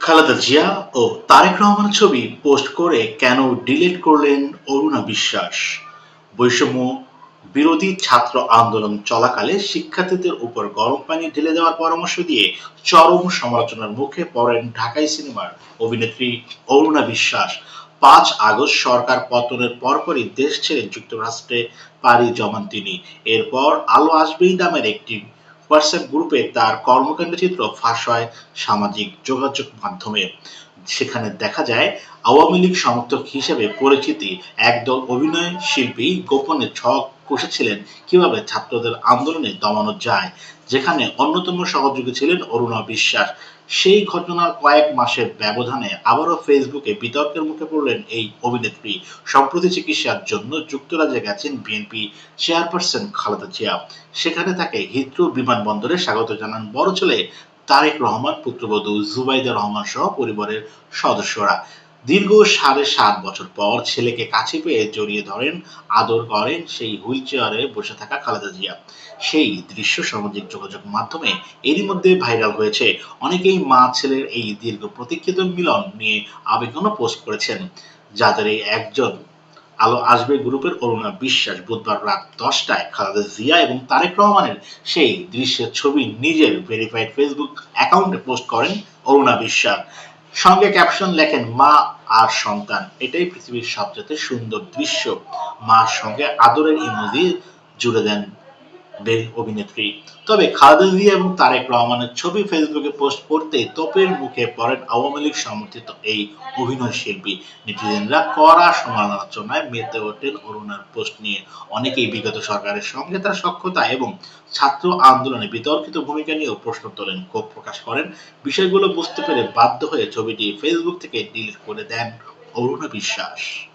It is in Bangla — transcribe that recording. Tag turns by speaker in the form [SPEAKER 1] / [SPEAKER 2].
[SPEAKER 1] খালেদা জিয়া ও তারেক রহমানের ছবি পোস্ট করে কেন ডিলিট করলেন অরুণা বিশ্বাস? বৈষম্য বিরোধী ছাত্র আন্দোলন চলাকালে শিক্ষার্থীদের উপর গরম পানি ঢেলে দেওয়ার পরামর্শ দিয়ে চরম সমালোচনার মুখে পড়েন ঢাকাই সিনেমার অভিনেত্রী অরুণা বিশ্বাস। পাঁচ আগস্ট সরকার পতনের পরপরই দেশ ছেড়ে যুক্তরাষ্ট্রে পাড়ি জমান তিনি। এরপর আলো আসবেই নামের একটি হোয়াটসঅ্যাপ গ্রুপে তার কর্মকাণ্ড চিত্র ফাঁস হয় সামাজিক যোগাযোগ মাধ্যমে। সেখানে দেখা যায়, আওয়ামী লীগ সমর্থক হিসেবে পরিচিতি একদল অভিনয় শিল্পী গোপনে ছক কষেছিলেন কীভাবে ছাত্রদের আন্দোলনে দমানো যায়। যেখানে অন্যতম সহযোগী ছিলেন অরুণা বিশ্বাস। সেই ঘটনার কয়েক মাসের ব্যবধানে আবারও ফেসবুকে বিতর্কের মুখে পড়লেন এই অভিনেত্রী। সম্প্রতি চিকিৎসার জন্য যুক্তরাজ্যে গেছেন বিএনপি চেয়ারপারসন খালেদা জিয়া। সেখানে তাকে হিথ্রো বিমানবন্দরে স্বাগত জানান বড় ছেলে তারেক রহমান, পুত্রবধূ জুবাইদা রহমান সহ পরিবারের সদস্যরা। দীর্ঘ সাড়ে সাত বছর পর ছেলেকে কাছে পেয়ে জড়িয়ে ধরেন, আদর করেন সেই হুইল চেয়ারে বসে থাকা খালেদা জিয়া। সেই দৃশ্য সামাজিক যোগাযোগ মাধ্যমে এরই মধ্যে ভাইরাল হয়েছে। অনেকেই মা ছেলের এই দীর্ঘ প্রতীক্ষিত মিলন নিয়ে আবেগনও পোস্ট করেছেন। যাদের এই একজন আলো আসবে গ্রুপের অরুণা বিশ্বাস বুধবার রাত দশটায় খালেদা জিয়া এবং তারেক রহমানের সেই দৃশ্যের ছবি নিজের ভেরিফাইড ফেসবুক অ্যাকাউন্টে পোস্ট করেন অরুণা বিশ্বাস। সঙ্গে ক্যাপশন লেখেন, মা আর সন্তান। এটাই পৃথিবীর সবচেয়ে সুন্দর দৃশ্য। মার সঙ্গে আদরের ইমোজি জুড়ে দেন অভিনেত্রী। তবে খালেদা জিয়া এবং তারেক রহমানের ছবি ফেসবুকে পোস্ট করতেই তোপের মুখে পড়েন আওয়ামী লীগ সমর্থিত এই অভিনয় শিল্পী। নেটিজেনরা কড়া সমালোচনায় মেতে ওঠেন অরুণার পোস্ট নিয়ে। অনেকেই বিগত সরকারের সঙ্গে তার সক্ষতা এবং ছাত্র আন্দোলনে বিতর্কিত ভূমিকা নিয়েও প্রশ্ন তোলেন, ক্ষোভ প্রকাশ করেন। বিষয়গুলো বুঝতে পেরে বাধ্য হয়ে ছবিটি ফেসবুক থেকে ডিলিট করে দেন অরুণা বিশ্বাস।